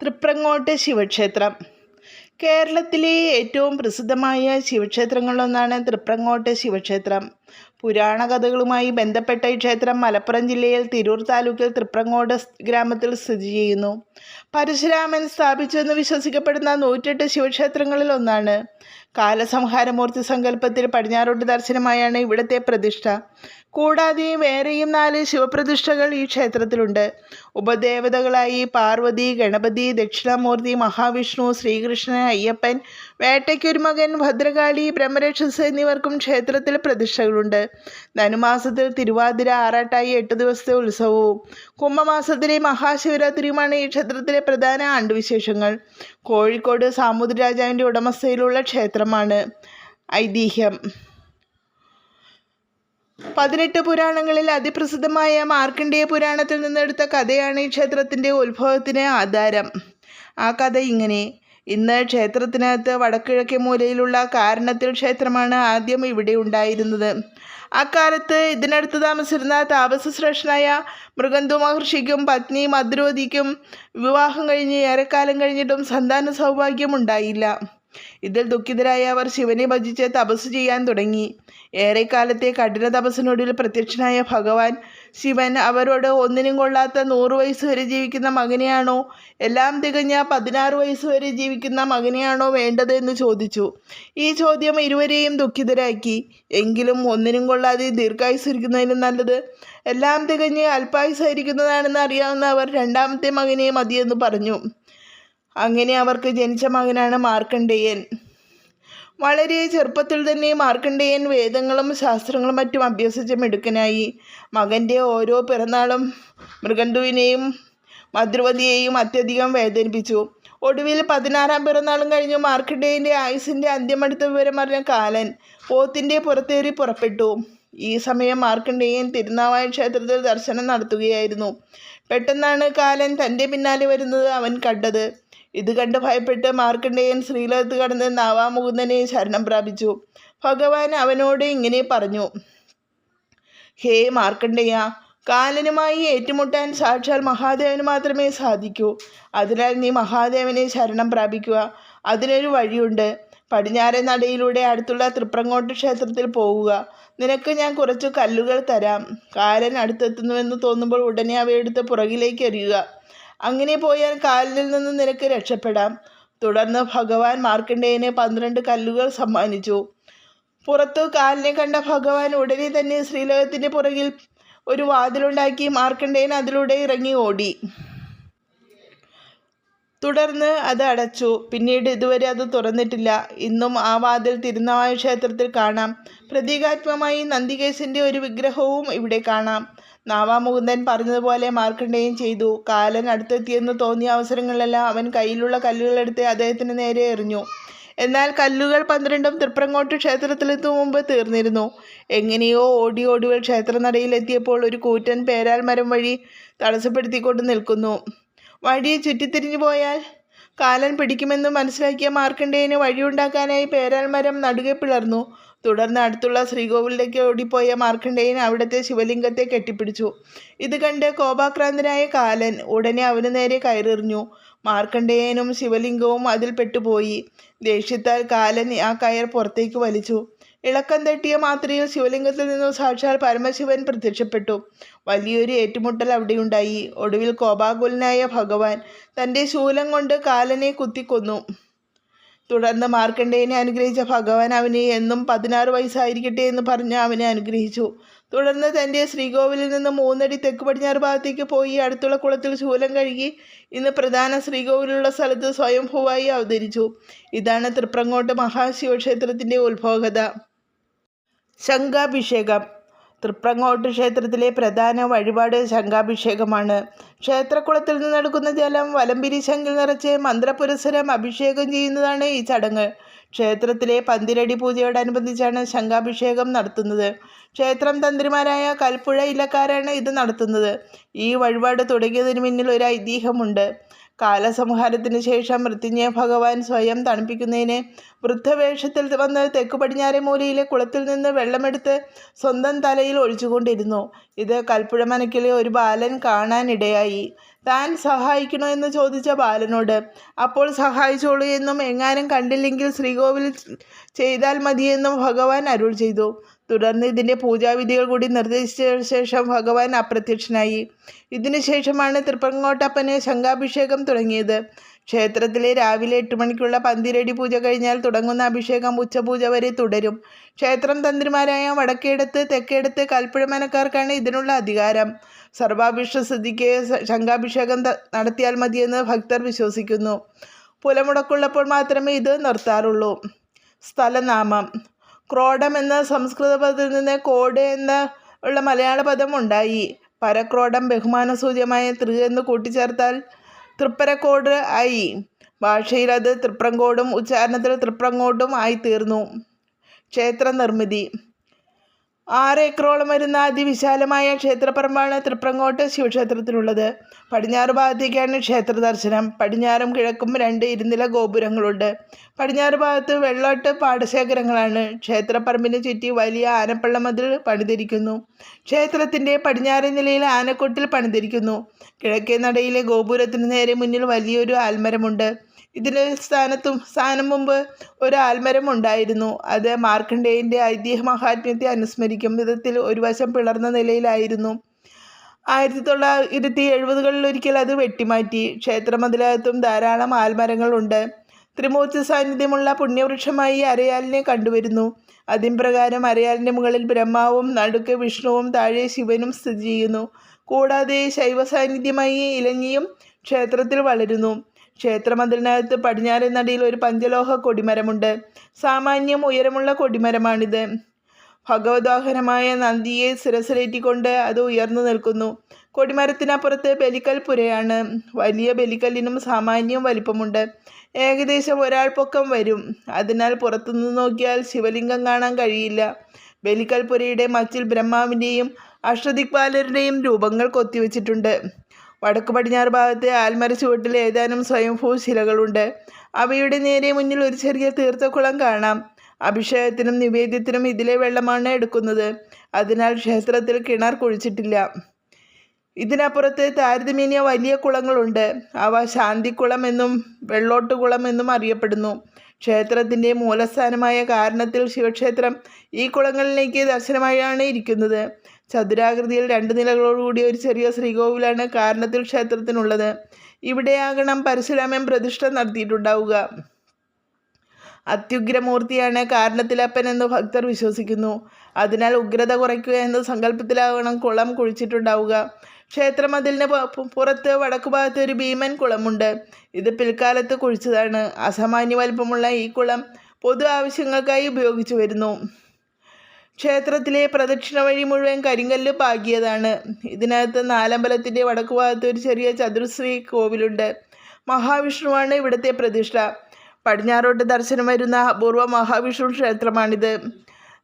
തൃപ്രങ്ങോട്ട് ശിവക്ഷേത്രം. കേരളത്തിലെ ഏറ്റവും പ്രസിദ്ധമായ ശിവക്ഷേത്രങ്ങളിലൊന്നാണ് തൃപ്രങ്ങോട്ട് ശിവക്ഷേത്രം. പുരാണ കഥകളുമായി ബന്ധപ്പെട്ട ഈ ക്ഷേത്രം മലപ്പുറം ജില്ലയിൽ തിരൂർ താലൂക്കിൽ തൃപ്രങ്ങോട് ഗ്രാമത്തിൽ സ്ഥിതി ചെയ്യുന്നു. പരശുരാമൻ സ്ഥാപിച്ചുവെന്ന് വിശ്വസിക്കപ്പെടുന്ന നൂറ്റെട്ട് ശിവക്ഷേത്രങ്ങളിൽ ഒന്നാണ്. കാലസംഹാരമൂർത്തി സങ്കല്പത്തിൽ പടിഞ്ഞാറോട്ട് ദർശനമായാണ് ഇവിടുത്തെ പ്രതിഷ്ഠ. കൂടാതെ വേറെയും നാല് ശിവപ്രതിഷ്ഠകൾ ഈ ക്ഷേത്രത്തിലുണ്ട്. ഉപദേവതകളായി പാർവതി ഗണപതി ദക്ഷിണാമൂർത്തി മഹാവിഷ്ണു ശ്രീകൃഷ്ണൻ അയ്യപ്പൻ വേട്ടയ്ക്കൊരു മകൻ ഭദ്രകാളി ബ്രഹ്മരക്ഷസ് എന്നിവർക്കും ക്ഷേത്രത്തിൽ പ്രതിഷ്ഠകളുണ്ട്. ധനുമാസത്തിൽ തിരുവാതിര ആറാട്ടായി എട്ട് ദിവസത്തെ ഉത്സവവും കുംഭമാസത്തിലെ മഹാശിവരാത്രിയുമാണ് ഈ ക്ഷേത്രത്തിലെ പ്രധാന ആണ്ടുവിശേഷങ്ങൾ. കോഴിക്കോട് സാമൂതിരാജാവിന്റെ ഉടമസ്ഥയിലുള്ള ക്ഷേത്രമാണ് ഐതിഹ്യം. പതിനെട്ട് പുരാണങ്ങളിൽ അതിപ്രസിദ്ധമായ മാർക്കണ്ഡേയ പുരാണത്തിൽ നിന്നെടുത്ത കഥയാണ് ഈ ക്ഷേത്രത്തിന്റെ ഉത്ഭവത്തിന് ആധാരം. ആ കഥ ഇങ്ങനെ. ഇന്ന് ക്ഷേത്രത്തിനകത്ത് വടക്കിഴക്കേ മൂലയിലുള്ള കാരണത്തിൽ ക്ഷേത്രമാണ് ആദ്യം ഇവിടെ ഉണ്ടായിരുന്നത്. അക്കാലത്ത് ഇതിനടുത്ത് താമസിച്ചിരുന്ന താപസശ്രേഷ്ഠനായ മൃഗന്തു മഹർഷിക്കും പത്നി മദ്രോതിക്കും വിവാഹം കഴിഞ്ഞ് ഏറെക്കാലം കഴിഞ്ഞിട്ടും സന്താന സൗഭാഗ്യം ഉണ്ടായില്ല. ഇതിൽ ദുഃഖിതരായ അവർ ശിവനെ ഭജിച്ച് തപസ് ചെയ്യാൻ തുടങ്ങി. ഏറെക്കാലത്തെ കഠിന തപസ്സിനൊടുവിൽ പ്രത്യക്ഷനായ ഭഗവാൻ ശിവൻ അവരോട് ഒന്നിനും കൊള്ളാത്ത നൂറ് വയസ്സ് വരെ ജീവിക്കുന്ന മകനെയാണോ? എല്ലാം തികഞ്ഞ പതിനാറ് വയസ്സ് വരെ ജീവിക്കുന്ന മകനെയാണോ വേണ്ടത് എന്ന് ചോദിച്ചു. ഈ ചോദ്യം ഇരുവരെയും ദുഃഖിതരാക്കി. എങ്കിലും ഒന്നിനും കൊള്ളാതെ ദീർഘായുസിരിക്കുന്നതിനും നല്ലത് എല്ലാം തികഞ്ഞ് അല്പായുസായിരിക്കുന്നതാണെന്ന് അറിയാവുന്ന അവർ രണ്ടാമത്തെ മകനെ മതിയെന്ന് പറഞ്ഞു. അങ്ങനെ അവർക്ക് ജനിച്ച മകനാണ് മാർക്കണ്ഡേയൻ. വളരെ ചെറുപ്പത്തിൽ തന്നെ മാർക്കണ്ഡേയൻ വേദങ്ങളും ശാസ്ത്രങ്ങളും മറ്റും അഭ്യസിച്ച മിടുക്കനായി. മകന്റെ ഓരോ പിറന്നാളും മൃഗന്ധുവിനെയും മദ്രവതിയെയും അത്യധികം വേദനിപ്പിച്ചു. ഒടുവിൽ പതിനാറാം പിറന്നാളും കഴിഞ്ഞു മാർക്കണ്ഡേയന്റെ ആയുസിന്റെ അന്ത്യമടുത്ത വിവരം അറിഞ്ഞ കാലൻ പോത്തിന്റെ പുറത്തേറി പുറപ്പെട്ടു. ഈ സമയം മാർക്കണ്ഡേയൻ തിരുനാവായ ക്ഷേത്രത്തിൽ ദർശനം നടത്തുകയായിരുന്നു. പെട്ടെന്നാണ് കാലൻ തന്റെ പിന്നാലെ വരുന്നത് അവൻ കണ്ടത്. ഇത് കണ്ട് ഭയപ്പെട്ട് മാർക്കണ്ഡേയൻ ശ്രീലോകത്ത് കടന്ന് നാവാമുകുന്ദനെ ശരണം പ്രാപിച്ചു. ഭഗവാൻ അവനോട് ഇങ്ങനെ പറഞ്ഞു ഹേ മാർക്കണ്ഡേയ കാലനുമായി ഏറ്റുമുട്ടാൻ സാക്ഷാൽ മഹാദേവന് മാത്രമേ സാധിക്കൂ. അതിനാൽ നീ മഹാദേവനെ ശരണം പ്രാപിക്കുക. അതിനൊരു വഴിയുണ്ട്. പടിഞ്ഞാറേ നടയിലൂടെ അടുത്തുള്ള തൃപ്രങ്ങോട്ട് ക്ഷേത്രത്തിൽ പോവുക. നിനക്ക് ഞാൻ കുറച്ച് കല്ലുകൾ തരാം. കാലൻ അടുത്തെത്തുന്നുവെന്ന് തോന്നുമ്പോൾ ഉടനെ അവയെടുത്ത് പുറകിലേക്ക് എറിയുക. അങ്ങനെ പോയാൽ കാലിൽ നിന്ന് നിനക്ക് രക്ഷപ്പെടാം. തുടർന്ന് ഭഗവാൻ മാർക്കണ്ഡേയന് പന്ത്രണ്ട് കല്ലുകൾ സമ്മാനിച്ചു. പുറത്തു കാലിനെ കണ്ട ഭഗവാൻ ഉടനെ തന്നെ ശ്രീലോകത്തിന്റെ പുറകിൽ ഒരു വാതിലുണ്ടാക്കി മാർക്കണ്ഡേയൻ അതിലൂടെ ഇറങ്ങി ഓടി. തുടർന്ന് അത് അടച്ചു. പിന്നീട് ഇതുവരെ അത് തുറന്നിട്ടില്ല. ഇന്നും ആ വാതിൽ തിരുനാവായ ക്ഷേത്രത്തിൽ കാണാം. പ്രതീകാത്മകമായി നന്ദികേശന്റെ ഒരു വിഗ്രഹവും ഇവിടെ കാണാം. നാവാമുകുന്ദൻ പറഞ്ഞതുപോലെ മാർക്കണ്ഡേയൻ ചെയ്തു. കാലൻ അടുത്തെത്തിയെന്ന് തോന്നിയ അവസരങ്ങളിലെല്ലാം അവൻ കയ്യിലുള്ള കല്ലുകളെടുത്ത് അദ്ദേഹത്തിന് നേരെ എറിഞ്ഞു. എന്നാൽ കല്ലുകൾ പന്ത്രണ്ടും തൃപ്രങ്ങോട്ട് ക്ഷേത്രത്തിലെത്തും മുമ്പ് തീർന്നിരുന്നു. എങ്ങനെയോ ഓടി ഓടിവൾ ക്ഷേത്രനടയിലെത്തിയപ്പോൾ ഒരു കൂറ്റൻ പേരാൽ മരം വഴി തടസ്സപ്പെടുത്തിക്കൊണ്ട് നിൽക്കുന്നു. വഴിയെ ചുറ്റിത്തിരിഞ്ഞു പോയാൽ കാലൻ പിടിക്കുമെന്ന് മനസ്സിലാക്കിയ മാർക്കണ്ഡേയന് വഴിയുണ്ടാക്കാനായി പേരാൽ മരം നടുകെ പിളർന്നു. തുടർന്ന് അടുത്തുള്ള ശ്രീകോവിലേക്ക് ഓടിപ്പോയ മാർക്കണ്ഡേയൻ അവിടുത്തെ ശിവലിംഗത്തെ കെട്ടിപ്പിടിച്ചു. ഇത് കണ്ട് കോപാക്രാന്തനായ കാലൻ ഉടനെ അവന് നേരെ കയറെറിഞ്ഞു മാർക്കണ്ഡേയനും ശിവലിംഗവും അതിൽ പെട്ടുപോയി. ദേഷ്യത്താൽ കാലൻ ആ കയർ പുറത്തേക്ക് വലിച്ചു. ഇളക്കം തട്ടിയ മാത്രയിൽ ശിവലിംഗത്തിൽ നിന്നും സാക്ഷാൽ പരമശിവൻ പ്രത്യക്ഷപ്പെട്ടു. വലിയൊരു ഏറ്റുമുട്ടൽ അവിടെയുണ്ടായി. ഒടുവിൽ കോപാകുലനായ ഭഗവാൻ തന്റെ ശൂലം കൊണ്ട് കാലനെ കുത്തിക്കൊന്നു. തുടർന്ന് മാർക്കണ്ഡേയനെ അനുഗ്രഹിച്ച ഭഗവാൻ അവനെ എന്നും പതിനാറ് വയസ്സായിരിക്കട്ടെ എന്ന് പറഞ്ഞ് അവനെ അനുഗ്രഹിച്ചു. തുടർന്ന് തന്റെ ശ്രീകോവിലിൽ നിന്ന് മൂന്നടി തെക്ക് പടിഞ്ഞാറ് ഭാഗത്തേക്ക് പോയി അടുത്തുള്ള കുളത്തിൽ ശൂലം കഴുകി ഇന്ന് പ്രധാന ശ്രീകോവിലുള്ള സ്ഥലത്ത് സ്വയംഭൂവായി അവതരിച്ചു. ഇതാണ് തൃപ്രങ്ങോട്ട് മഹാശിവക്ഷേത്രത്തിന്റെ ഉത്ഭവകഥ. ശംഖാഭിഷേകം. തൃപ്രങ്ങോട്ട് ക്ഷേത്രത്തിലെ പ്രധാന വഴിപാട് ശംഖാഭിഷേകമാണ്. ക്ഷേത്രക്കുളത്തിൽ നിന്നെടുക്കുന്ന ജലം വലംപിരി ശംഖിൽ നിറച്ച് മന്ത്രപുരസരം അഭിഷേകം ചെയ്യുന്നതാണ് ഈ ചടങ്ങ്. ക്ഷേത്രത്തിലെ പന്തിരടി പൂജയോടനുബന്ധിച്ചാണ് ശംഖാഭിഷേകം നടത്തുന്നത്. ക്ഷേത്രം തന്ത്രിമാരായ കൽപ്പുഴ ഇല്ലക്കാരാണ് ഇത് നടത്തുന്നത്. ഈ വഴിപാട് തുടങ്ങിയതിന് പിന്നിൽ ഒരു ഐതിഹ്യമുണ്ട്. കാലസംഹാരത്തിന് ശേഷം മൃത്യുഞ്ജയ ഭഗവാൻ സ്വയം തണുപ്പിക്കുന്നതിന് വൃദ്ധവേഷത്തിൽ വന്ന് തെക്ക് പടിഞ്ഞാറെ മൂലയിലെ കുളത്തിൽ നിന്ന് വെള്ളമെടുത്ത് സ്വന്തം തലയിൽ ഒഴിച്ചുകൊണ്ടിരുന്നു. ഇത് കൽപ്പുഴ മനക്കിലെ ഒരു ബാലൻ കാണാനിടയായി. താൻ സഹായിക്കണോ എന്ന് ചോദിച്ച ബാലനോട്. അപ്പോൾ സഹായിച്ചോളൂ എന്നും എങ്ങാനും കണ്ടില്ലെങ്കിൽ ശ്രീകോവിൽ ചെയ്താൽ മതിയെന്നും ഭഗവാൻ അരുൾ ചെയ്തു. തുടർന്ന് ഇതിന്റെ പൂജാവിധികൾ കൂടി നിർദ്ദേശിച്ച ശേഷം ഭഗവാൻ അപ്രത്യക്ഷനായി. ഇതിനുശേഷമാണ് തൃപ്പങ്ങോട്ടപ്പന് ശംഖാഭിഷേകം തുടങ്ങിയത്. ക്ഷേത്രത്തിലെ രാവിലെ എട്ട് മണിക്കുള്ള പന്തിരടി പൂജ കഴിഞ്ഞാൽ തുടങ്ങുന്ന അഭിഷേകം ഉച്ചപൂജ വരെ തുടരും. ക്ഷേത്രം തന്ത്രിമാരായ വടക്കേടത്ത് തെക്കേടത്ത് കൽപ്പുഴമനക്കാർക്കാണ് ഇതിനുള്ള അധികാരം. സർവാഭിഷ്ടസ്ഥിതിക്ക് ശംഖാഭിഷേകം നടത്തിയാൽ മതിയെന്ന് ഭക്തർ വിശ്വസിക്കുന്നു. പുലമുടക്കുള്ളപ്പോൾ മാത്രമേ ഇത് നിർത്താറുള്ളൂ. സ്ഥലനാമം. ക്രോഡം എന്ന സംസ്കൃത പദത്തിൽ നിന്ന് കോഡ് എന്ന ഉള്ള മലയാള പദം ഉണ്ടായി. പരക്രോഡം ബഹുമാനസൂചമായ തൃ എന്ന് കൂട്ടിച്ചേർത്താൽ തൃപ്പരക്കോട് ആയി. ഭാഷയിൽ അത് തൃപ്രങ്കോടും ഉച്ചാരണത്തിൽ തൃപ്രങ്ങോട്ടും ആയിത്തീർന്നു. ക്ഷേത്ര നിർമ്മിതി ആറ് ഏക്കറോളം വരുന്ന അതിവിശാലമായ ക്ഷേത്രപ്പറമ്പാണ് തൃപ്രങ്ങോട്ട് ശിവക്ഷേത്രത്തിലുള്ളത്. പടിഞ്ഞാറ് ഭാഗത്തേക്കാണ് ക്ഷേത്ര ദർശനം പടിഞ്ഞാറും കിഴക്കും രണ്ട് ഇരുനില ഗോപുരങ്ങളുണ്ട്. പടിഞ്ഞാറ് ഭാഗത്ത് വെള്ളോട്ട് പാടശേഖരങ്ങളാണ്. ക്ഷേത്രപ്പറമ്പിന് ചുറ്റി വലിയ ആനപ്പള്ള മതിൽ പണിതിരിക്കുന്നു. ക്ഷേത്രത്തിന്റെ പടിഞ്ഞാറ് നിലയിൽ ആനക്കൊട്ടിൽ പണിതിരിക്കുന്നു. കിഴക്കേ നടയിലെ ഗോപുരത്തിന് നേരെ മുന്നിൽ വലിയൊരു ആൽമരമുണ്ട്. ഇതിന് സ്ഥാനത്തും സ്ഥാനം മുമ്പ് ഒരു ആൽമരം ഉണ്ടായിരുന്നു. അത് മാർക്കണ്ഡേയന്റെ ഐതിഹ്യ മഹാത്മ്യത്തെ അനുസ്മരിക്കും വിധത്തിൽ ഒരു വശം പിളർന്ന നിലയിലായിരുന്നു. ആയിരത്തി തൊള്ളായിരത്തി എഴുപതുകളിൽ ഒരിക്കൽ അത് വെട്ടിമാറ്റി. ക്ഷേത്രമതിലകത്തും ധാരാളം ആൽമരങ്ങളുണ്ട് ത്രിമൂർത്തി സാന്നിധ്യമുള്ള പുണ്യവൃക്ഷമായി അരയാലിനെ കണ്ടുവരുന്നു. അതിൻ പ്രകാരം അരയാലിന്റെ മുകളിൽ ബ്രഹ്മാവും നടുക്ക് വിഷ്ണുവും താഴെ ശിവനും സ്ഥിതി ചെയ്യുന്നു. കൂടാതെ ശൈവ സാന്നിധ്യമായി ഇലഞ്ഞിയും ക്ഷേത്രത്തിൽ വളരുന്നു. ക്ഷേത്രമതിലിനകത്ത് പടിഞ്ഞാറൻ നടയിൽ ഒരു പഞ്ചലോഹ കൊടിമരമുണ്ട്. സാമാന്യം ഉയരമുള്ള കൊടിമരമാണിത്. ഭഗവദാഹനമായ നന്ദിയെ സിരസിലേറ്റിക്കൊണ്ട് അത് ഉയർന്നു നിൽക്കുന്നു. കൊടിമരത്തിനപ്പുറത്ത് ബലിക്കൽ പുരയാണ്. വലിയ ബലിക്കല്ലിനും സാമാന്യം വലിപ്പമുണ്ട്. ഏകദേശം ഒരാൾ പൊക്കം വരും. അതിനാൽ പുറത്തുനിന്ന് നോക്കിയാൽ ശിവലിംഗം കാണാൻ കഴിയില്ല. ബലിക്കൽപുരയുടെ മച്ചിൽ ബ്രഹ്മാവിന്റെയും അഷ്ടദിക്പാലരുടെയും രൂപങ്ങൾ കൊത്തിവെച്ചിട്ടുണ്ട്. വടക്ക് പടിഞ്ഞാറ് ഭാഗത്തെ ആൽമര ചുവട്ടിൽ ഏതാനും സ്വയംഭൂ ശിലകളുണ്ട് അവയുടെ നേരെ മുന്നിൽ ഒരു ചെറിയ തീർത്ഥക്കുളം കാണാം. അഭിഷേകത്തിനും നിവേദ്യത്തിനും ഇതിലെ വെള്ളമാണ് എടുക്കുന്നത്. അതിനാൽ ക്ഷേത്രത്തിൽ കിണർ കുഴിച്ചിട്ടില്ല. ഇതിനപ്പുറത്ത് താരതമ്യേന വലിയ കുളങ്ങളുണ്ട്. അവ ശാന്തിക്കുളം എന്നും വെള്ളോട്ടുകുളം എന്നും അറിയപ്പെടുന്നു. ക്ഷേത്രത്തിന്റെ മൂലസ്ഥാനമായ കാരണത്തിൽ ശിവക്ഷേത്രം ഈ കുളങ്ങളിലേക്ക് ദർശനമായാണ് ഇരിക്കുന്നത്. ചതുരാകൃതിയിൽ രണ്ട് നിലകളോടുകൂടിയ ഒരു ചെറിയ ശ്രീകോവിലാണ് കാരണത്തിൽ ക്ഷേത്രത്തിനുള്ളത്. ഇവിടെയാകണം പരശുരാമൻ പ്രതിഷ്ഠ നടത്തിയിട്ടുണ്ടാവുക. അത്യുഗ്രമൂർത്തിയാണ് കാരണത്തിലപ്പൻ എന്ന് ഭക്തർ വിശ്വസിക്കുന്നു. അതിനാൽ ഉഗ്രത കുറയ്ക്കുക എന്ന സങ്കല്പത്തിലാകണം കുളം കുഴിച്ചിട്ടുണ്ടാവുക. ക്ഷേത്രമതിലിന് പുറത്ത് വടക്കുഭാഗത്ത് ഒരു ഭീമൻ കുളമുണ്ട്. ഇത് പിൽക്കാലത്ത് കുഴിച്ചതാണ്. അസാമാന്യ വലുപ്പമുള്ള ഈ കുളം പൊതു ആവശ്യങ്ങൾക്കായി ഉപയോഗിച്ചു വരുന്നു. ക്ഷേത്രത്തിലെ പ്രദക്ഷിണ വഴി മുഴുവൻ കരിങ്കല്ല് പാകിയതാണ്. ഇതിനകത്ത് നാലമ്പലത്തിന്റെ വടക്കുഭാഗത്ത് ഒരു ചെറിയ ചതുർശ്രീ കോവിലുണ്ട്. മഹാവിഷ്ണുവാണ് ഇവിടുത്തെ പ്രതിഷ്ഠ. പടിഞ്ഞാറോട്ട് ദർശനം വരുന്ന അപൂർവ മഹാവിഷ്ണു ക്ഷേത്രമാണിത്.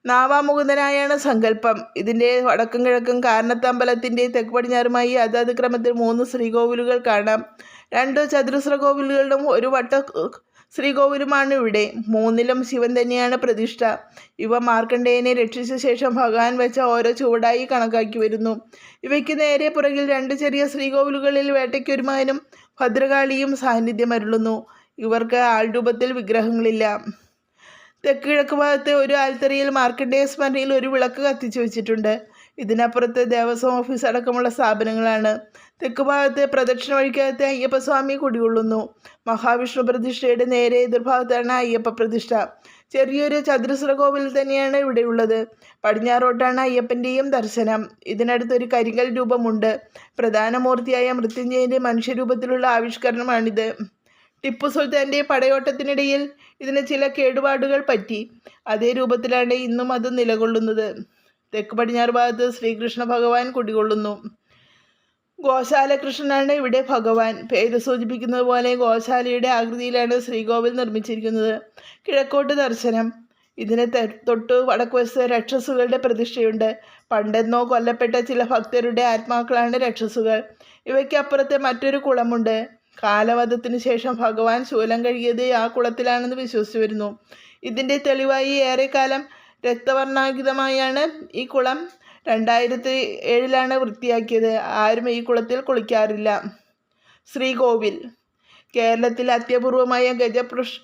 നാവാമുകുന്ദനായാണ് സങ്കല്പം. ഇതിന്റെ വടക്കും കിഴക്കും കാരണത്തമ്പലത്തിന്റെ തെക്ക് പടിഞ്ഞാറുമായി അതാത് ക്രമത്തിൽ മൂന്ന് ശ്രീകോവിലുകൾ കാണാം. രണ്ട് ചതുരശ്ര കോവിലുകളിലും ഒരു വട്ട ശ്രീകോവിലുമാണ് ഇവിടെ മൂന്നിലും ശിവൻ തന്നെയാണ് പ്രതിഷ്ഠ. ഇവ മാർക്കണ്ഡേയനെ രക്ഷിച്ച ശേഷം ഭഗവാൻ വെച്ച ഓരോ ചുവടായി കണക്കാക്കി വരുന്നു. ഇവയ്ക്ക് നേരെ പുറകിൽ രണ്ട് ചെറിയ ശ്രീകോവിലുകളിൽ വേട്ടയ്ക്കൊരുമാനും ഭദ്രകാളിയും സാന്നിധ്യം അരുളുന്നു ഇവർക്ക് ആൾരൂപത്തിൽ വിഗ്രഹങ്ങളില്ല. തെക്ക് കിഴക്ക് ഭാഗത്ത് ഒരു ആൽത്തറിയിൽ മാർക്കണ്ഡേയ സ്മരണയിൽ ഒരു വിളക്ക് കത്തിച്ചു വെച്ചിട്ടുണ്ട്. ഇതിനപ്പുറത്ത് ദേവസ്വം ഓഫീസ് അടക്കമുള്ള സ്ഥാപനങ്ങളാണ്. തെക്ക് ഭാഗത്ത് പ്രദക്ഷിണ വഴിക്കകത്ത് അയ്യപ്പസ്വാമി കുടികൊള്ളുന്നു. മഹാവിഷ്ണു പ്രതിഷ്ഠയുടെ നേരെ എതിർഭാഗത്താണ് അയ്യപ്പ പ്രതിഷ്ഠ. ചെറിയൊരു ചതുരശ്ര കോവിൽ തന്നെയാണ് ഇവിടെയുള്ളത്. പടിഞ്ഞാറോട്ടാണ് അയ്യപ്പന്റെയും ദർശനം. ഇതിനടുത്തൊരു കരിങ്കൽ രൂപമുണ്ട്. പ്രധാന മൂർത്തിയായ മൃത്യുഞ്ജയന്റെ മനുഷ്യരൂപത്തിലുള്ള ആവിഷ്കരണമാണിത്. ടിപ്പു സുൽത്താന്റെ പടയോട്ടത്തിനിടയിൽ ഇതിന് ചില കേടുപാടുകൾ പറ്റി. അതേ രൂപത്തിലാണ് ഇന്നും അത് നിലകൊള്ളുന്നത്. തെക്ക് പടിഞ്ഞാറ് ഭാഗത്ത് ശ്രീകൃഷ്ണ ഭഗവാൻ കുടികൊള്ളുന്നു. ഗോശാലകൃഷ്ണനാണ് ഇവിടെ ഭഗവാൻ. പേര് സൂചിപ്പിക്കുന്നത് പോലെ ഗോശാലയുടെ ആകൃതിയിലാണ് ശ്രീകോവിൽ നിർമ്മിച്ചിരിക്കുന്നത്. കിഴക്കോട്ട് ദർശനം. ഇതിന് തൊട്ട് വടക്കുവശത്ത് രക്ഷസുകളുടെ പ്രതിഷ്ഠയുണ്ട്. പണ്ടെന്നോ കൊല്ലപ്പെട്ട ചില ഭക്തരുടെ ആത്മാക്കളാണ് രക്ഷസുകൾ. ഇവയ്ക്കപ്പുറത്തെ മറ്റൊരു കുളമുണ്ട്. കാലവധത്തിന് ശേഷം ഭഗവാൻ ശൂലം കഴുകിയത് ആ കുളത്തിലാണെന്ന് വിശ്വസിച്ചു വരുന്നു. ഇതിന്റെ തെളിവായി ഏറെക്കാലം രക്തവർണാങ്കിതമായാണ് ഈ കുളം. രണ്ടായിരത്തി ഏഴിലാണ് വൃത്തിയാക്കിയത്. ആരും ഈ കുളത്തിൽ കുളിക്കാറില്ല. ശ്രീകോവിൽ. കേരളത്തിൽ അത്യപൂർവമായ ഗജപ്രഷ്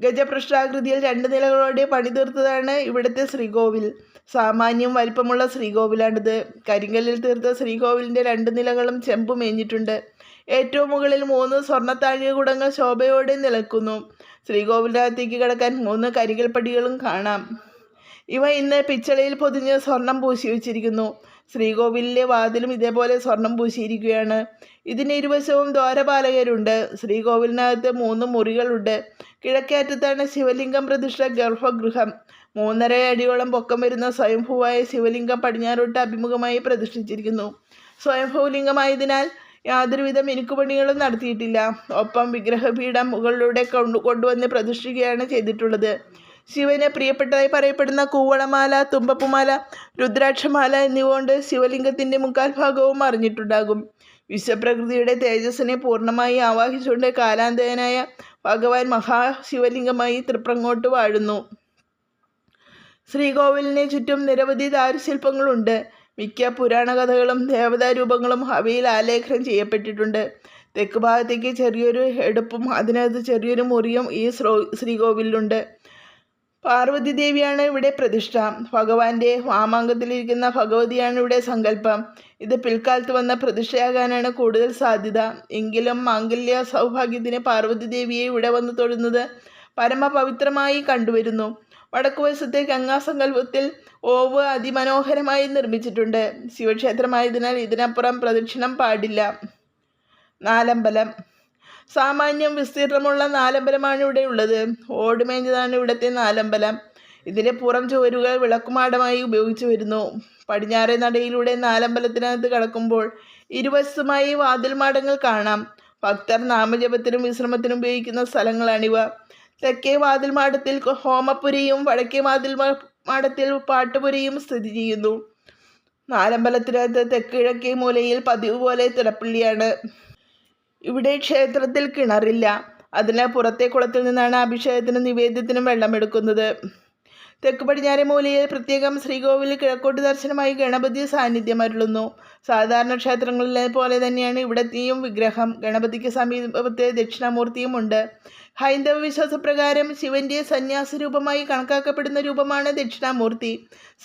ഗജപ്രഷ്ടാകൃതിയിൽ രണ്ട് നിലകളോടെ പണിതീർത്തതാണ് ഇവിടുത്തെ ശ്രീകോവിൽ. സാമാന്യം വലിപ്പമുള്ള ശ്രീകോവിലാണിത്. കരിങ്കല്ലിൽ തീർത്ത ശ്രീകോവിലിന്റെ രണ്ട് നിലകളും ചെമ്പ് മേഞ്ഞിട്ടുണ്ട്. ഏറ്റവും മുകളിൽ മൂന്ന് സ്വർണത്താഴികുടങ്ങൾ ശോഭയോടെ നിലക്കുന്നു. ശ്രീകോവിലിനകത്തേക്ക് കിടക്കാൻ മൂന്ന് കരികൽപ്പടികളും കാണാം. ഇവ ഇന്ന് പിച്ചളയിൽ പൊതിഞ്ഞ് സ്വർണം പൂശി വച്ചിരിക്കുന്നു. ശ്രീകോവിലിലെ വാതിലും ഇതേപോലെ സ്വർണം പൂശിയിരിക്കുകയാണ്. ഇതിന് ഇരുവശവും ദ്വാരപാലകരുണ്ട്. ശ്രീകോവിലിനകത്ത് മൂന്ന് മുറികളുണ്ട്. കിഴക്കേറ്റത്താണ് ശിവലിംഗം പ്രതിഷ്ഠ ഗർഭഗൃഹം. മൂന്നര അടിയോളം പൊക്കം വരുന്ന സ്വയംഭൂവായ ശിവലിംഗം പടിഞ്ഞാറോട്ട് അഭിമുഖമായി പ്രതിഷ്ഠിച്ചിരിക്കുന്നു. സ്വയംഭൂലിംഗമായതിനാൽ യാതൊരുവിധ മിനുക്കുപണികളും നടത്തിയിട്ടില്ല. ഒപ്പം വിഗ്രഹപീഠം മുകളിലൂടെ കൊണ്ടു കൊണ്ടുവന്ന് പ്രതിഷ്ഠിക്കുകയാണ് ചെയ്തിട്ടുള്ളത്. ശിവന് പ്രിയപ്പെട്ടതായി പറയപ്പെടുന്ന കൂവളമാല തുമ്പപ്പുമാല രുദ്രാക്ഷമാല എന്നിവ കൊണ്ട് ശിവലിംഗത്തിന്റെ മുക്കാൽ ഭാഗവും അറിഞ്ഞിട്ടുണ്ടാകും. വിശ്വപ്രകൃതിയുടെ തേജസ്സിനെ പൂർണമായി ആവാഹിച്ചുകൊണ്ട് കാലാന്തയനായ ഭഗവാൻ മഹാശിവലിംഗമായി തൃപ്രങ്ങോട്ട് വാഴുന്നു. ശ്രീകോവിലിനെ ചുറ്റും നിരവധി ദാരുശില്പങ്ങളുണ്ട്. മിക്ക പുരാണ കഥകളും ദേവതാരൂപങ്ങളും അവയിൽ ആലേഖനം ചെയ്യപ്പെട്ടിട്ടുണ്ട്. തെക്ക് ഭാഗത്തേക്ക് ചെറിയൊരു എടുപ്പും അതിനകത്ത് ചെറിയൊരു മുറിയും ഈ ശ്രീ ശ്രീകോവിലുണ്ട് പാർവതി ദേവിയാണ് ഇവിടെ പ്രതിഷ്ഠ. ഭഗവാന്റെ വാമാങ്കത്തിലിരിക്കുന്ന ഭഗവതിയാണ് ഇവിടെ സങ്കല്പം. ഇത് പിൽക്കാലത്ത് വന്ന പ്രതിഷ്ഠയാകാനാണ് കൂടുതൽ സാധ്യത. എങ്കിലും മാംഗല്യ സൗഭാഗ്യത്തിന് പാർവതി ദേവിയെ ഇവിടെ വന്ന് തൊഴുന്നത് പരമപവിത്രമായി കണ്ടുവരുന്നു. വടക്കുവശത്തെ ഗംഗാസങ്കല്പത്തിൽ ഓവ് അതിമനോഹരമായി നിർമ്മിച്ചിട്ടുണ്ട്. ശിവക്ഷേത്രമായതിനാൽ ഇതിനപ്പുറം പ്രദക്ഷിണം പാടില്ല. നാലമ്പലം. സാമാന്യം വിസ്തീർണമുള്ള നാലമ്പലമാണ് ഇവിടെ ഉള്ളത്. ഓടുമേഞ്ഞതാണ് ഇവിടുത്തെ നാലമ്പലം. ഇതിന്റെ പുറം ചുവരുകൾ വിളക്കുമാടമായി ഉപയോഗിച്ചു വരുന്നു. പടിഞ്ഞാറേ നടയിലൂടെ നാലമ്പലത്തിനകത്ത് കടക്കുമ്പോൾ ഇരുവശത്തുമായി വാതിൽമാടങ്ങൾ കാണാം. ഭക്തർ നാമജപത്തിനും വിശ്രമത്തിനും ഉപയോഗിക്കുന്ന സ്ഥലങ്ങളാണിവ. തെക്കേ വാതിൽമാടത്തിൽ ഹോമപുരിയും വടക്കേ വാതിൽ മാടത്തിൽ പാട്ടുപുരിയും സ്ഥിതി ചെയ്യുന്നു. നാലമ്പലത്തിനകത്ത് തെക്ക് കിഴക്കേ മൂലയിൽ പതിവ് പോലെ തിടപ്പള്ളിയാണ്. ഇവിടെ ക്ഷേത്രത്തിൽ കിണറില്ല. അതിനാൽ പുറത്തെ കുളത്തിൽ നിന്നാണ് അഭിഷേകത്തിനും നിവേദ്യത്തിനും വെള്ളമെടുക്കുന്നത്. തെക്ക് പടിഞ്ഞാറെ മൂലയിൽ പ്രത്യേകം ശ്രീകോവിലിൽ കിഴക്കോട്ട് ദർശനമായി ഗണപതി സാന്നിധ്യം അരുളുന്നു. സാധാരണ ക്ഷേത്രങ്ങളിലെ പോലെ തന്നെയാണ് ഇവിടത്തെയും വിഗ്രഹം. ഗണപതിക്ക് സമീപത്തെ ദക്ഷിണാമൂർത്തിയും ഉണ്ട്. ഹൈന്ദവ വിശ്വാസപ്രകാരം ശിവന്റെ സന്യാസ രൂപമായി കണക്കാക്കപ്പെടുന്ന രൂപമാണ് ദക്ഷിണാമൂർത്തി.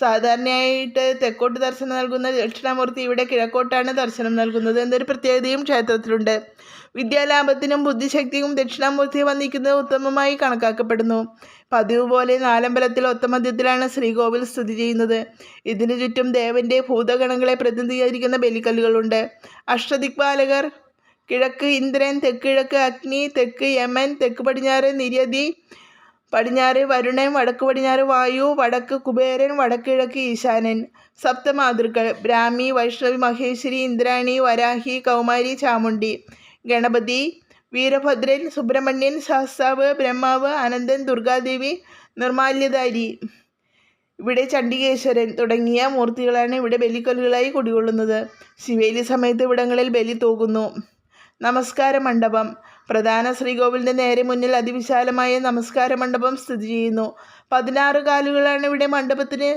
സാധാരണയായിട്ട് തെക്കോട്ട് ദർശനം നൽകുന്ന ദക്ഷിണാമൂർത്തി ഇവിടെ കിഴക്കോട്ടാണ് ദർശനം നൽകുന്നത് എന്നൊരു പ്രത്യേകതയും ക്ഷേത്രത്തിലുണ്ട്. വിദ്യാലാഭത്തിനും ബുദ്ധിശക്തിയും ദക്ഷിണാമൂർത്തിയെ വന്നിക്കുന്നത് ഉത്തമമായി കണക്കാക്കപ്പെടുന്നു. പതിവ് പോലെ നാലമ്പലത്തിൽ ഒത്തമധ്യത്തിലാണ് ശ്രീകോവിൽ സ്ഥിതി ചെയ്യുന്നത്. ഇതിനു ചുറ്റും ദേവന്റെ ഭൂതഗണങ്ങളെ പ്രതിനിധീകരിക്കുന്ന ബലിക്കല്ലുകളുണ്ട്. അഷ്ടദിക്പാലകർ കിഴക്ക് ഇന്ദ്രൻ തെക്കിഴക്ക് അഗ്നി തെക്ക് യമൻ തെക്ക് പടിഞ്ഞാറ് നിര്യതി പടിഞ്ഞാറ് വരുണൻ വടക്ക് പടിഞ്ഞാറ് വായു വടക്ക് കുബേരൻ വടക്കിഴക്ക് ഈശാനൻ. സപ്തമാതൃക്കൾ ബ്രാഹ്മി വൈഷ്ണവി മഹേശ്വരി ഇന്ദ്രാണി വരാഹി കൗമാരി ചാമുണ്ടി ഗണപതി വീരഭദ്രൻ സുബ്രഹ്മണ്യൻ ശാസ്താവ് ബ്രഹ്മാവ് അനന്തൻ ദുർഗാദേവി നിർമാല്യധാരി. ഇവിടെ ചണ്ഡികേശ്വരൻ തുടങ്ങിയ മൂർത്തികളാണ് ഇവിടെ ബലിക്കൊല്ലുകളായി കുടികൊള്ളുന്നത്. ശിവേലി സമയത്ത് ഇവിടങ്ങളിൽ ബലി തൂകുന്നു. നമസ്കാര മണ്ഡപം പ്രധാന ശ്രീകോവിലിന്റെ നേരെ മുന്നിൽ അതിവിശാലമായ നമസ്കാര മണ്ഡപം സ്ഥിതി ചെയ്യുന്നു. പതിനാറ് കാലുകളാണ് ഇവിടെ മണ്ഡപത്തിന്.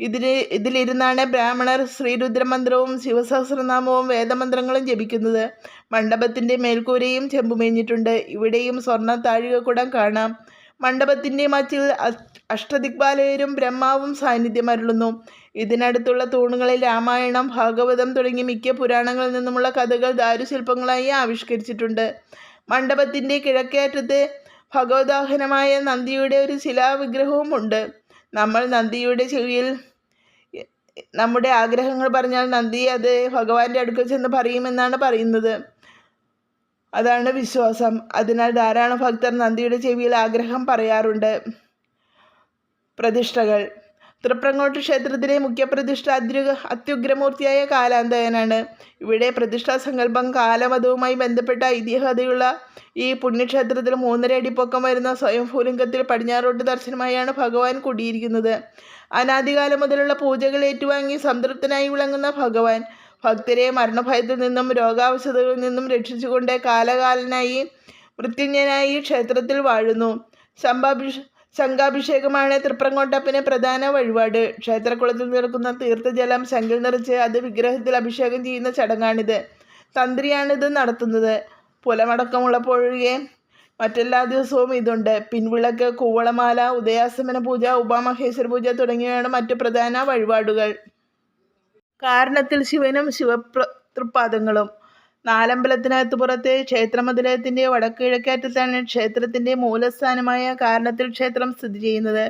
ഇതിന് ഇതിലിരുന്നാണ് ബ്രാഹ്മണർ ശ്രീരുദ്രമന്ത്രവും ശിവസഹസ്രനാമവും വേദമന്ത്രങ്ങളും ജപിക്കുന്നത്. മണ്ഡപത്തിന്റെ മേൽക്കൂരയും ചെമ്പുമേഞ്ഞിട്ടുണ്ട്. ഇവിടെയും സ്വർണ താഴികക്കുടം കാണാം. മണ്ഡപത്തിന്റെ മച്ചിൽ അഷ്ടദിക്പാലയരും ബ്രഹ്മാവും സാന്നിധ്യം അരുളുന്നു ഇതിനടുത്തുള്ള തൂണുകളിൽ രാമായണം ഭാഗവതം തുടങ്ങി മിക്ക പുരാണങ്ങളിൽ നിന്നുമുള്ള കഥകൾ ദാരുശില്പങ്ങളായി ആവിഷ്കരിച്ചിട്ടുണ്ട്. മണ്ഡപത്തിന്റെ കിഴക്കേറ്റത്ത് ഭഗവതാഹനമായ നന്ദിയുടെ ഒരു ശിലാവിഗ്രഹവും ഉണ്ട്. നമ്മൾ നന്ദിയുടെ ചെവിയിൽ നമ്മുടെ ആഗ്രഹങ്ങൾ പറഞ്ഞാൽ നന്ദി അത് ഭഗവാന്റെ അടുക്കൽ ചെന്ന് പറയുമെന്നാണ് പറയുന്നത്. അതാണ് വിശ്വാസം. അതിനാൽ ധാരാളം ഭക്തർ നന്ദിയുടെ ചെവിയിൽ ആഗ്രഹം പറയാറുണ്ട്. പ്രതിഷ്ഠകൾ. തൃപ്രങ്ങോട്ട് ക്ഷേത്രത്തിലെ മുഖ്യപ്രതിഷ്ഠ അത്യു അത്യുഗ്രമൂർത്തിയായ കാലാന്തകനാണ് ഇവിടെ പ്രതിഷ്ഠാ സങ്കല്പം കാലമതവുമായി ബന്ധപ്പെട്ട ഐതിഹ്യതയുള്ള ഈ പുണ്യക്ഷേത്രത്തിൽ മൂന്നര അടി പൊക്കം വരുന്ന സ്വയംഭൂലിംഗത്തിൽ പടിഞ്ഞാറോട്ട് ദർശനമായാണ് ഭഗവാൻ കുടിയിരിക്കുന്നത്. അനാദികാലം മുതലുള്ള പൂജകൾ ഏറ്റുവാങ്ങി സംതൃപ്തനായി വിളങ്ങുന്ന ഭഗവാൻ ഭക്തരെ മരണഭയത്തിൽ നിന്നും രോഗാവശതകളിൽ നിന്നും രക്ഷിച്ചുകൊണ്ട് കാലകാലനായി മൃത്യുഞ്ജനായി ക്ഷേത്രത്തിൽ വാഴുന്നു. ശംഭാഭിഷ ശംഖാഭിഷേകമാണ് തൃപ്രങ്ങോട്ടപ്പന് പ്രധാന വഴിപാട്. ക്ഷേത്രക്കുളത്തിൽ നിൽക്കുന്ന തീർത്ഥജലം ശങ്കിൽ നിറച്ച് അത് വിഗ്രഹത്തിൽ അഭിഷേകം ചെയ്യുന്ന ചടങ്ങാണിത്. തന്ത്രിയാണിത് നടത്തുന്നത്. പുലമടക്കമുള്ളപ്പോഴേ മറ്റെല്ലാ ദിവസവും ഇതുണ്ട്. പിൻവിളക്ക് കൂവളമാല ഉദയാസ്തമന പൂജ ഉപാമഹേശ്വര പൂജ തുടങ്ങിയവയാണ് മറ്റ് പ്രധാന വഴിപാടുകൾ. കാരണത്തിൽ ശിവനും ശിവതൃപ്പാദങ്ങളും നാലമ്പലത്തിനകത്ത് പുറത്തെ ക്ഷേത്രമതിലയത്തിന്റെ വടക്ക് കിഴക്കേറ്റത്താണ് ക്ഷേത്രത്തിന്റെ മൂലസ്ഥാനമായ കാരണത്തിൽ ക്ഷേത്രം സ്ഥിതി ചെയ്യുന്നത്.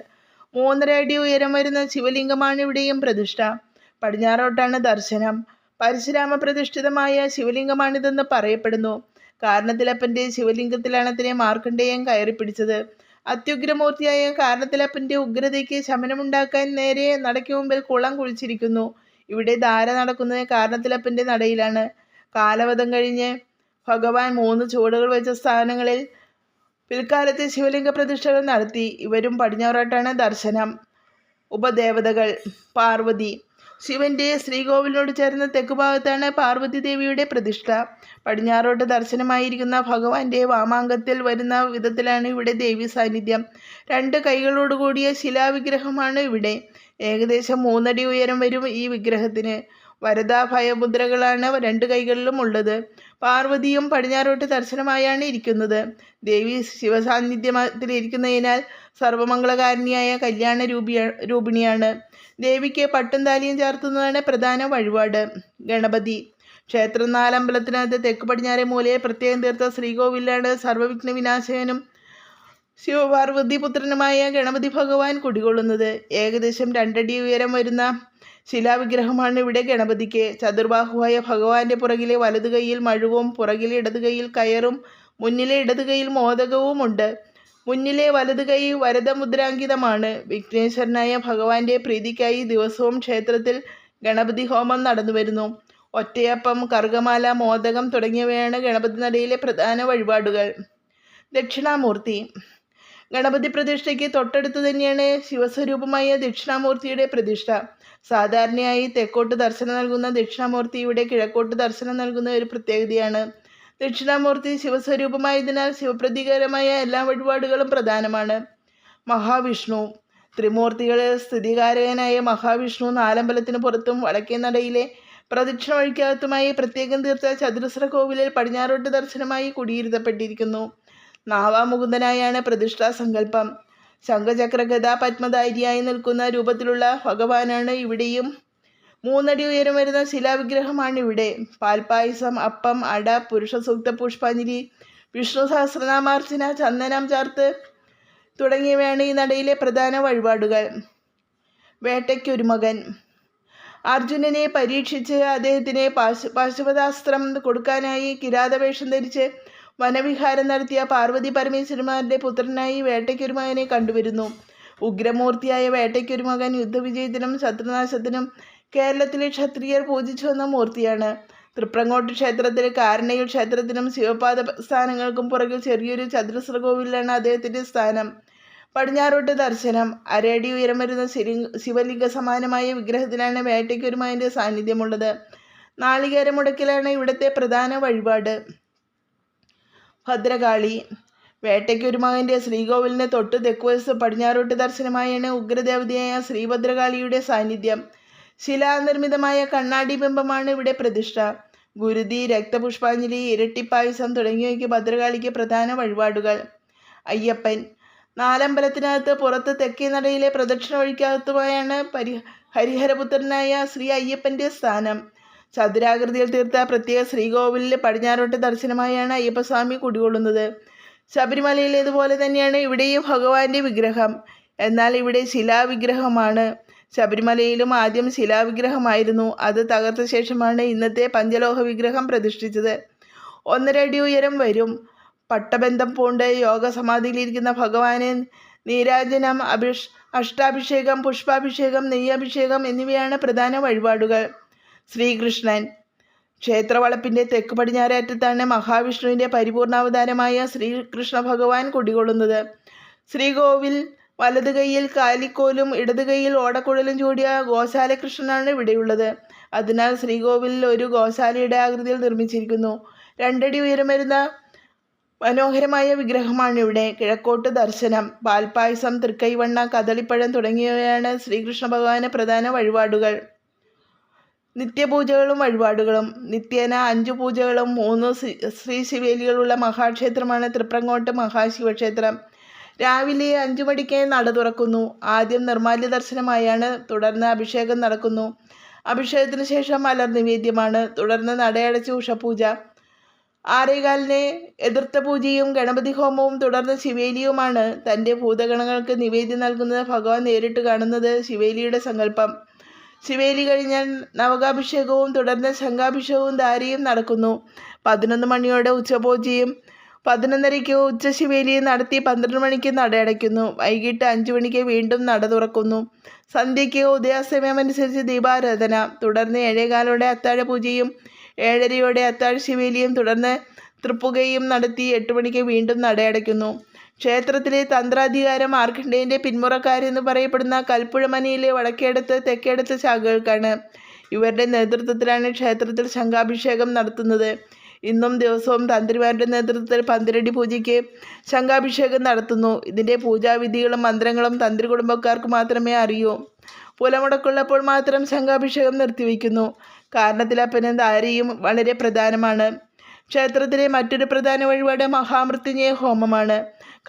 മൂന്നര അടി ഉയരം വരുന്ന ശിവലിംഗമാണ് ഇവിടെയും പ്രതിഷ്ഠ. പടിഞ്ഞാറോട്ടാണ് ദർശനം. പരശുരാമ പ്രതിഷ്ഠിതമായ ശിവലിംഗമാണിതെന്ന് പറയപ്പെടുന്നു. കാരണത്തിലപ്പന്റെ ശിവലിംഗത്തിലാണ് അതിനെ കയറി പിടിച്ചത്. അത്യുഗ്രമൂർത്തിയായ കാരണത്തിലപ്പന്റെ ഉഗ്രതയ്ക്ക് ശമനമുണ്ടാക്കാൻ നേരെ നടയ്ക്ക് മുമ്പിൽ കുളം കുഴിച്ചിരിക്കുന്നു. ഇവിടെ ധാര നടക്കുന്നത് കാരണത്തിലപ്പന്റെ നടയിലാണ്. കാലവധം കഴിഞ്ഞ് ഭഗവാൻ മൂന്ന് ചുവടുകൾ വെച്ച സ്ഥാനങ്ങളിൽ പിൽക്കാലത്ത് ശിവലിംഗ പ്രതിഷ്ഠകൾ നടത്തി. ഇവരും പടിഞ്ഞാറോട്ടാണ് ദർശനം. ഉപദേവതകൾ പാർവതി. ശിവന്റെ ശ്രീകോവിലിനോട് ചേർന്ന തെക്കുഭാഗത്താണ് പാർവതി ദേവിയുടെ പ്രതിഷ്ഠ. പടിഞ്ഞാറോട്ട് ദർശനമായിരിക്കുന്ന ഭഗവാന്റെ വാമാങ്കത്തിൽ വരുന്ന വിധത്തിലാണ് ഇവിടെ ദേവി സാന്നിധ്യം. രണ്ട് കൈകളോടുകൂടിയ ശിലാവിഗ്രഹമാണ് ഇവിടെ. ഏകദേശം മൂന്നടി ഉയരം വരും ഈ വിഗ്രഹത്തിന്. വരദാ ഭയമുദ്രകളാണ് രണ്ട് കൈകളിലും ഉള്ളത്. പാർവതിയും പടിഞ്ഞാറോട്ട് ദർശനമായാണ് ഇരിക്കുന്നത്. ദേവി ശിവസാന്നിധ്യത്തിലിരിക്കുന്നതിനാൽ സർവമംഗളകാരിണിയായ കല്യാണ രൂപിയ രൂപിണിയാണ്. ദേവിക്ക് പട്ടും താലിയും ചേർത്തുന്നതാണ് പ്രധാന വഴിപാട്. ഗണപതി. ക്ഷേത്രം നാലമ്പലത്തിനകത്ത് തെക്ക് പടിഞ്ഞാറെ മൂലയെ പ്രത്യേകം തീർത്ത ശ്രീകോവിലാണ് സർവവിഘ്ന വിനാശകനും ശിവപാർവതി പുത്രനുമായ ഗണപതി ഭഗവാൻ കുടികൊള്ളുന്നത്. ഏകദേശം രണ്ടടി ഉയരം വരുന്ന ശിലാവിഗ്രഹമാണ് ഇവിടെ ഗണപതിക്ക്. ചതുർബാഹുവായ ഭഗവാന്റെ പുറകിലെ വലതു കൈയിൽ മഴുവും പുറകിലെ ഇടതു കൈയിൽ കയറും മുന്നിലെ ഇടതു കൈയിൽ മോദകവുമുണ്ട്. മുന്നിലെ വലതു കൈ വരദമുദ്രാങ്കിതമാണ്. വിഘ്നേശ്വരനായ ഭഗവാന്റെ പ്രീതിക്കായി ദിവസവും ക്ഷേത്രത്തിൽ ഗണപതി ഹോമം നടന്നു വരുന്നു. ഒറ്റയപ്പം കറുകമാല മോദകം തുടങ്ങിയവയാണ് ഗണപതി നടയിലെ പ്രധാന വഴിപാടുകൾ. ദക്ഷിണാമൂർത്തി. ഗണപതി പ്രതിഷ്ഠയ്ക്ക് തൊട്ടടുത്ത് തന്നെയാണ് ശിവസ്വരൂപമായ ദക്ഷിണാമൂർത്തിയുടെ പ്രതിഷ്ഠ. സാധാരണയായി തെക്കോട്ട് ദർശനം നൽകുന്ന ദക്ഷിണാമൂർത്തിയുടെ കിഴക്കോട്ട് ദർശനം നൽകുന്ന ഒരു പ്രത്യേകതയാണ്. ദക്ഷിണാമൂർത്തി ശിവസ്വരൂപമായതിനാൽ ശിവപ്രതീകരമായ എല്ലാ വഴിപാടുകളും പ്രധാനമാണ്. മഹാവിഷ്ണു. ത്രിമൂർത്തികളിൽ സ്ഥിതികാരകനായ മഹാവിഷ്ണു നാലമ്പലത്തിന് പുറത്തും വടക്കേ നടയിലെ പ്രദക്ഷിണ വഴിക്കകത്തുമായി പ്രത്യേകം തീർത്ത ചതുരശ്ര കോവിലിൽ പടിഞ്ഞാറോട്ട് ദർശനമായി കുടിയിരുത്തപ്പെട്ടിരിക്കുന്നു. നാവാമുകുന്ദനായാണ് പ്രതിഷ്ഠാ സങ്കല്പം. ശംഖചക്ര ഗദാ പത്മധാരിയായി നിൽക്കുന്ന രൂപത്തിലുള്ള ഭഗവാനാണ് ഇവിടെയും. മൂന്നടി ഉയരം വരുന്ന ശിലാവിഗ്രഹമാണ് ഇവിടെ പാൽപ്പായസം അപ്പം അട പുരുഷ സൂക്ത പുഷ്പാഞ്ജലി വിഷ്ണു സഹസ്രനാമാർച്ചന ചന്ദനം ചേർത്ത് തുടങ്ങിയവയാണ് ഈ നടയിലെ പ്രധാന വഴിപാടുകൾ. വേട്ടയ്ക്കൊരു മകൻ അർജുനനെ പരീക്ഷിച്ച് അദ്ദേഹത്തിന് പാശു പാശുപതാസ്ത്രം കൊടുക്കാനായി കിരാതവേഷം ധരിച്ച് വനവിഹാരം നടത്തിയ പാർവതി പരമേശ്വരന്മാരുടെ പുത്രനായി വേട്ടയ്ക്കൊരുമകനെ കണ്ടുവരുന്നു. ഉഗ്രമൂർത്തിയായ വേട്ടയ്ക്കൊരുമകൻ യുദ്ധവിജയത്തിനും ശത്രുനാശത്തിനും കേരളത്തിലെ ക്ഷത്രിയർ പൂജിച്ചു വന്ന മൂർത്തിയാണ്. തൃപ്രങ്ങോട്ട് ക്ഷേത്രത്തിൽ കാരണയിൽ ക്ഷേത്രത്തിനും ശിവപാദ സ്ഥാനങ്ങൾക്കും പുറകിൽ ചെറിയൊരു ചതുരശ്ര കോവിലാണ് അദ്ദേഹത്തിന്റെ സ്ഥാനം. പടിഞ്ഞാറോട്ട് ദർശനം. അരയടി ഉയരം വരുന്ന ശിവലിംഗ സമാനമായ വിഗ്രഹത്തിലാണ് വേട്ടയ്ക്കൊരുമകന്റെ സാന്നിധ്യമുള്ളത്. നാളികേരമുടക്കിലാണ് ഇവിടുത്തെ പ്രധാന വഴിപാട്. ഭദ്രകാളി. വേട്ടയ്ക്കൊരുമകന്റെ ശ്രീകോവിലിന് തൊട്ട് തെക്കുവശത്ത് പടിഞ്ഞാറോട്ട് ദർശനമായാണ് ഉഗ്രദേവതയായ ശ്രീഭദ്രകാളിയുടെ സാന്നിധ്യം. ശിലാനിർമ്മിതമായ കണ്ണാടി ബിംബമാണ് ഇവിടെ പ്രതിഷ്ഠ. ഗുരുതി രക്തപുഷ്പാഞ്ജലി ഇരട്ടിപ്പായസം തുടങ്ങിയവയ്ക്ക് ഭദ്രകാളിക്ക് പ്രധാന വഴിപാടുകൾ. അയ്യപ്പൻ. നാലമ്പലത്തിനകത്ത് പുറത്ത് തെക്കേ നടയിലെ പ്രദക്ഷിണ വഴിക്കകത്തുമായാണ് പരി ഹരിഹരപുത്രനായ ശ്രീ അയ്യപ്പന്റെ സ്ഥാനം. ചതുരാകൃതിയിൽ തീർത്ത പ്രത്യേക ശ്രീകോവിലിലെ പടിഞ്ഞാറോട്ട് ദർശനമായാണ് അയ്യപ്പസ്വാമി കുടികൊള്ളുന്നത്. ശബരിമലയിലേതുപോലെ തന്നെയാണ് ഇവിടെയും ഭഗവാന്റെ വിഗ്രഹം. എന്നാൽ ഇവിടെ ശിലാവിഗ്രഹമാണ്. ശബരിമലയിലും ആദ്യം ശിലാവിഗ്രഹമായിരുന്നു. അത് തകർത്ത ശേഷമാണ് ഇന്നത്തെ പഞ്ചലോഹ വിഗ്രഹം പ്രതിഷ്ഠിച്ചത്. ഒന്നരടി ഉയരം വരും. പട്ടബന്ധം പൂണ്ട് യോഗ സമാധിയിലിരിക്കുന്ന ഭഗവാനെ നീരാജനം അഭിഷ് അഷ്ടാഭിഷേകം പുഷ്പാഭിഷേകം നെയ്യഭിഷേകം എന്നിവയാണ് പ്രധാന വഴിപാടുകൾ. ശ്രീകൃഷ്ണൻ. ക്ഷേത്രവളപ്പിന്റെ തെക്ക് പടിഞ്ഞാറേറ്റത്താണ് മഹാവിഷ്ണുവിന്റെ പരിപൂർണാവതാരമായ ശ്രീകൃഷ്ണ ഭഗവാൻ കുടികൊള്ളുന്നത്. ശ്രീകോവിൽ വലതു കൈയിൽ കാലിക്കോലും ഇടതു കൈയിൽ ഓടക്കുഴലും ചൂടിയ ഗോശാലകൃഷ്ണനാണ് ഇവിടെയുള്ളത്. അതിനാൽ ശ്രീകോവിലിൽ ഒരു ഗോശാലയുടെ ആകൃതിയിൽ നിർമ്മിച്ചിരിക്കുന്നു. രണ്ടടി ഉയരം വരുന്ന മനോഹരമായ വിഗ്രഹമാണ് ഇവിടെ. കിഴക്കോട്ട് ദർശനം പാൽപ്പായസം തൃക്കൈവണ്ണ കദളിപ്പഴം തുടങ്ങിയവയാണ് ശ്രീകൃഷ്ണ ഭഗവാന് പ്രധാന വഴിപാടുകൾ. നിത്യപൂജകളും വഴിപാടുകളും. നിത്യേന അഞ്ച് പൂജകളും മൂന്ന് ശ്രീ- ശിവേലികളുള്ള മഹാക്ഷേത്രമാണ് തൃപ്രങ്ങോട്ട് മഹാശിവക്ഷേത്രം. രാവിലെ അഞ്ചു മണിക്ക് നട തുറക്കുന്നു. ആദ്യം നിർമാല്യ ദർശനമായാണ് തുടർന്ന് അഭിഷേകം നടക്കുന്നു. അഭിഷേകത്തിന് ശേഷം മലർ നിവേദ്യമാണ്. തുടർന്ന് നടയടച്ച് ഉഷപൂജ. ആറേകാലിന് എതിർത്ത പൂജയും ഗണപതി ഹോമവും തുടർന്ന് ശിവേലിയുമാണ്. തന്റെ ഭൂതഗണങ്ങൾക്ക് നിവേദ്യം നൽകുന്നത് ഭഗവാൻ നേരിട്ട് കാണുന്നത് ശിവേലിയുടെ സങ്കല്പം. ശിവേലി കഴിഞ്ഞാൽ നവകാഭിഷേകവും തുടർന്ന് ശംഖാഭിഷേകവും ധാരയും നടക്കുന്നു. പതിനൊന്ന് മണിയോടെ ഉച്ചപൂജയും പതിനൊന്നരയ്ക്ക് ഉച്ചശിവേലിയും നടത്തി പന്ത്രണ്ട് മണിക്ക് നടയടയ്ക്കുന്നു വൈകിട്ട് അഞ്ച് മണിക്ക് വീണ്ടും നട തുറക്കുന്നു. സന്ധ്യയ്ക്ക് ഉദയാസ്തമയം അനുസരിച്ച് ദീപാരാധന. തുടർന്ന് ഏഴേകാലോടെ അത്താഴ പൂജയും ഏഴരയോടെ അത്താഴ ശിവേലിയും തുടർന്ന് തൃപ്പുകയും നടത്തി എട്ട് മണിക്ക് വീണ്ടും നടയടയ്ക്കുന്നു ക്ഷേത്രത്തിലെ തന്ത്രാധികാരം മാർക്കണ്ഡേയന്റെ പിന്മുറക്കാരെന്ന് പറയപ്പെടുന്ന കൽപ്പുഴമനയിലെ വടക്കേടത്ത് തെക്കേടത്ത് ശാഖകൾക്കാണ് ഇവരുടെ നേതൃത്വത്തിലാണ് ക്ഷേത്രത്തിൽ ശംഖാഭിഷേകം നടത്തുന്നത്. ഇന്നും ദിവസവും തന്ത്രിമാരുടെ നേതൃത്വത്തിൽ പന്തിരടി പൂജയ്ക്ക് ശംഖാഭിഷേകം നടത്തുന്നു. ഇതിന്റെ പൂജാവിധികളും മന്ത്രങ്ങളും തന്ത്രി കുടുംബക്കാർക്ക് മാത്രമേ അറിയൂ. പുലമുടക്കുള്ളപ്പോൾ മാത്രം ശംഖാഭിഷേകം നിർത്തിവെക്കുന്നു കാരണത്തിലപ്പന് ധാരയും വളരെ പ്രധാനമാണ്. ക്ഷേത്രത്തിലെ മറ്റൊരു പ്രധാന വഴിപാട് മഹാമൃത്യുഞ്ജയ ഹോമമാണ്.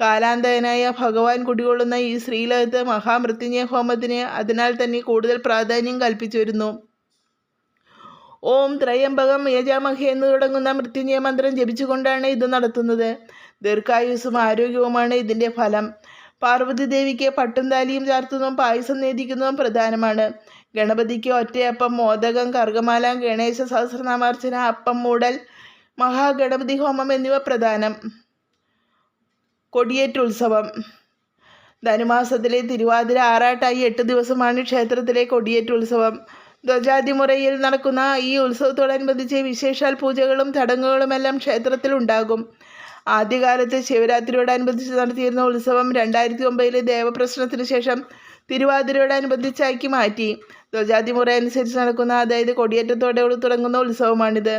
കാലാന്തകനായ ഭഗവാൻ കുടികൊള്ളുന്ന ഈ ശ്രീലകത്ത് മഹാമൃത്യുഞ്ജയ ഹോമത്തിന് അതിനാൽ തന്നെ കൂടുതൽ പ്രാധാന്യം കൽപ്പിച്ചുവരുന്നു. ഓം ത്രയംബകം യജാമഹ എന്ന് തുടങ്ങുന്ന മൃത്യുഞ്ജയ മന്ത്രം ജപിച്ചുകൊണ്ടാണ് ഇത് നടത്തുന്നത്. ദീർഘായുസ്സും ആരോഗ്യവുമാണ് ഇതിന്റെ ഫലം. പാർവതി ദേവിക്ക് പട്ടും താലിയും ചാർത്തുന്നതും പായസം നേദിക്കുന്നതും പ്രധാനമാണ്. ഗണപതിക്ക് ഒറ്റയപ്പം മോദകം കർഗമാല ഗണേശ സഹസ്രനാമാർച്ചന അപ്പം മൂടൽ മഹാഗണപതി ഹോമം എന്നിവ പ്രധാനം. കൊടിയേറ്റ് ഉത്സവം. ധനുമാസത്തിലെ തിരുവാതിര ആറാട്ടായി എട്ട് ദിവസമാണ് ക്ഷേത്രത്തിലെ കൊടിയേറ്റ് ഉത്സവം. ധ്വജാതിമുറയിൽ നടക്കുന്ന ഈ ഉത്സവത്തോടനുബന്ധിച്ച് വിശേഷാൽ പൂജകളും ചടങ്ങുകളുമെല്ലാം ക്ഷേത്രത്തിൽ ഉണ്ടാകും. ആദ്യകാലത്ത് ശിവരാത്രിയോടനുബന്ധിച്ച് നടത്തിയിരുന്ന ഉത്സവം രണ്ടായിരത്തി ഒമ്പതിലെ ദേവപ്രശ്നത്തിന് ശേഷം തിരുവാതിരയോടനുബന്ധിച്ചാക്കി മാറ്റി. ധ്വജാതിമുറ അനുസരിച്ച് നടക്കുന്ന അതായത് കൊടിയേറ്റത്തോടെ തുടങ്ങുന്ന ഉത്സവമാണിത്.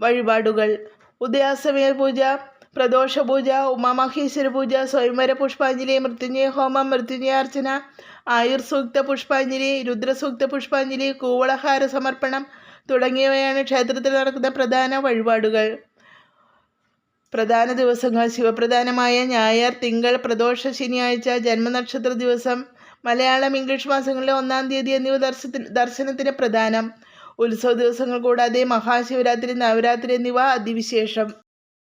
വഴിപാടുകൾ. ഉദയാസ്തമയ പൂജ പ്രദോഷ പൂജ ഉമാമഹേശ്വര പൂജ സ്വയംവര പുഷ്പാഞ്ജലി മൃത്യുഞ്ജയ ഹോമം മൃത്യുഞ്ജയാർച്ചന ആയുർ സൂക്ത പുഷ്പാഞ്ജലി രുദ്രസൂക്ത പുഷ്പാഞ്ജലി കൂവളഹാര സമർപ്പണം തുടങ്ങിയവയാണ് ക്ഷേത്രത്തിൽ നടക്കുന്ന പ്രധാന വഴിപാടുകൾ. പ്രധാന ദിവസങ്ങൾ ശിവപ്രധാനമായ ഞായർ തിങ്കൾ പ്രദോഷ ശനിയാഴ്ച ജന്മനക്ഷത്ര ദിവസം മലയാളം ഇംഗ്ലീഷ് മാസങ്ങളിലെ ഒന്നാം തീയതി എന്നിവ ദർശനത്തിന് പ്രധാനം. ഉത്സവ ദിവസങ്ങൾ കൂടാതെ മഹാശിവരാത്രി നവരാത്രി എന്നിവ അതിവിശേഷം.